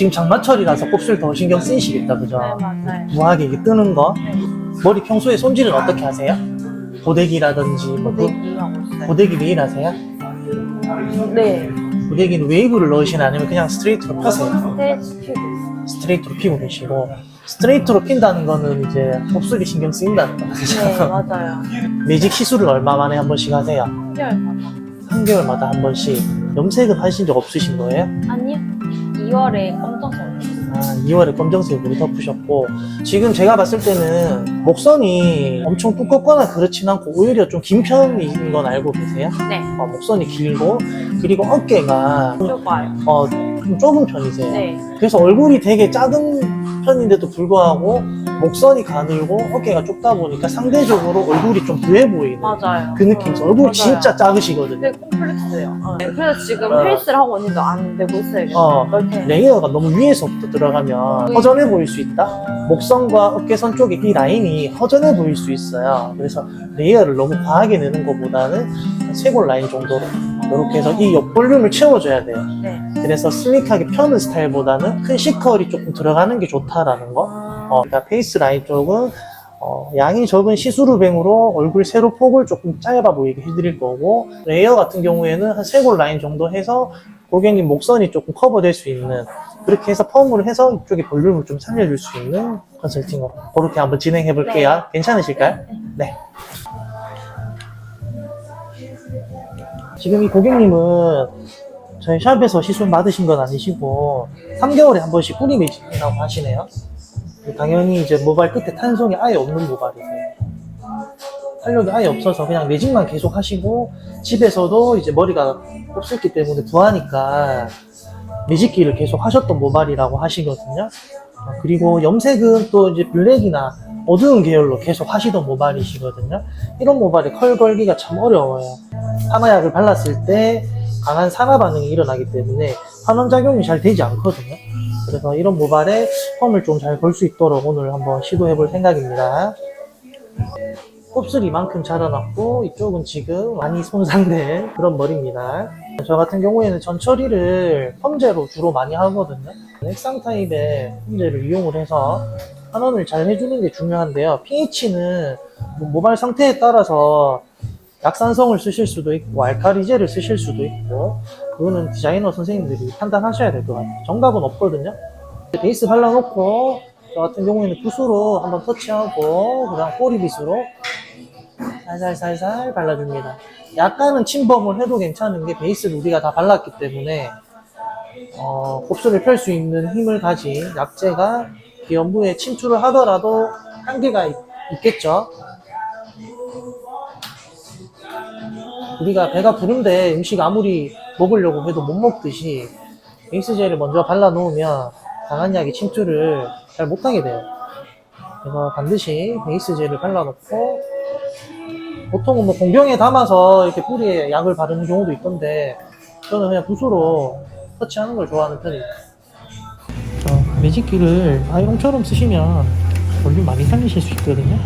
지금 장마철이라서 곱슬 더 신경 쓰이시겠다, 그죠? 네, 맞아요. 무하게 이게 뜨는 거. 네. 머리 평소에 손질은 어떻게 하세요? 고데기라든지 뭐 그- 고데기 하고 있어요. 고데기 매일 하세요? 네. 고데기는 웨이브를 넣으시나 아니면 그냥 스트레이트로 펴세요? 스트레치 피고. 스트레이트로 피고 계시고 스트레이트로 핀다는 거는 이제 곱슬이 신경 쓰인다는 네, 거죠. 맞아요. 매직 시술을 얼마 만에 한 번씩 하세요? 1개월 받아. 3개월마다 한 번씩 염색은 하신 적 없으신 거예요? 아니요. 2월에 검정색 올렸어요. 아, 2월에 검정색으로 덮으셨고 지금 제가 봤을 때는 목선이 엄청 두껍거나 그렇진 않고 오히려 좀 긴 편인 건 알고 계세요? 네. 어, 목선이 길고 그리고 어깨가 좁아요. 어, 좀 좁은 편이세요. 네. 그래서 얼굴이 되게 작은 편인데도 불구하고 목선이 가늘고 어깨가 좁다 보니까 상대적으로 얼굴이 좀 부해 보이는 맞아요. 그 느낌이죠. 얼굴이 맞아요. 진짜 작으시거든요. 되게 콤플렉스예요. 네. 그래서 지금 어. 헬스를 하고 있는데 안 되고 있어요. 어. 레이어가 너무 위에서부터 들어가면 허전해 보일 수 있다. 목선과 어깨선 쪽에 이 라인이 허전해 보일 수 있어요. 그래서 레이어를 너무 과하게 내는 것보다는 한 쇄골 라인 정도로 이렇게 해서 이 옆 볼륨을 채워줘야 돼요. 네. 그래서 슬릭하게 펴는 스타일보다는 큰 C컬이 조금 들어가는 게 좋다라는 거. 어, 그러니까 페이스 라인 쪽은 어, 양이 적은 시스루뱅으로 얼굴 세로 폭을 조금 짧아 보이게 해드릴 거고 레이어 같은 경우에는 한 쇄골 라인 정도 해서 고객님 목선이 조금 커버될 수 있는 그렇게 해서 펌을 해서 이쪽에 볼륨을 좀 살려줄 수 있는 컨설팅으로 그렇게 한번 진행해 볼게요. 괜찮으실까요? 네. 지금 이 고객님은 저희 샵에서 시술 받으신 건 아니시고 3개월에 한 번씩 뿌리 매직이라고 하시네요. 당연히 이제 모발 끝에 탄성이 아예 없는 모발이세요. 탄력이 아예 없어서 그냥 매직만 계속 하시고 집에서도 이제 머리가 곱슬기 때문에 부하니까 매직기를 계속 하셨던 모발이라고 하시거든요. 어, 그리고 염색은 또 이제 블랙이나 어두운 계열로 계속 하시던 모발이시거든요. 이런 모발에 컬 걸기가 참 어려워요. 산화약을 발랐을 때 강한 산화 반응이 일어나기 때문에 환원작용이 잘 되지 않거든요. 그래서 이런 모발에 펌을 좀 잘 걸 수 있도록 오늘 한번 시도해 볼 생각입니다. 곱슬 이만큼 자라났고 이쪽은 지금 많이 손상된 그런 머리입니다. 저 같은 경우에는 전처리를 펌제로 주로 많이 하거든요. 액상 타입의 펌제를 이용을 해서 환원을 잘 해주는 게 중요한데요. pH는 모발 상태에 따라서 약산성을 쓰실 수도 있고 알카리제를 쓰실 수도 있고 그거는 디자이너 선생님들이 판단하셔야 될 것 같아요. 정답은 없거든요. 베이스 발라놓고 저 같은 경우에는 붓으로 한번 터치하고 그 다음 꼬리빗으로 살살살살 발라줍니다. 약간은 침범을 해도 괜찮은 게 베이스를 우리가 다 발랐기 때문에 어, 곱슬을 펼 수 있는 힘을 가진 약재가 기연부에 침투를 하더라도 한계가 있, 있겠죠. 우리가 배가 부른데 음식 아무리 먹으려고 해도 못 먹듯이 베이스젤을 먼저 발라 놓으면 강한 약이 침투를 잘 못하게 돼요. 그래서 반드시 베이스젤을 발라놓고 보통은 뭐 공병에 담아서 이렇게 뿌리에 약을 바르는 경우도 있던데 저는 그냥 붓으로 터치하는 걸 좋아하는 편이에요. 매직기를 아이롱처럼 쓰시면 볼륨 많이 살리실 수 있거든요.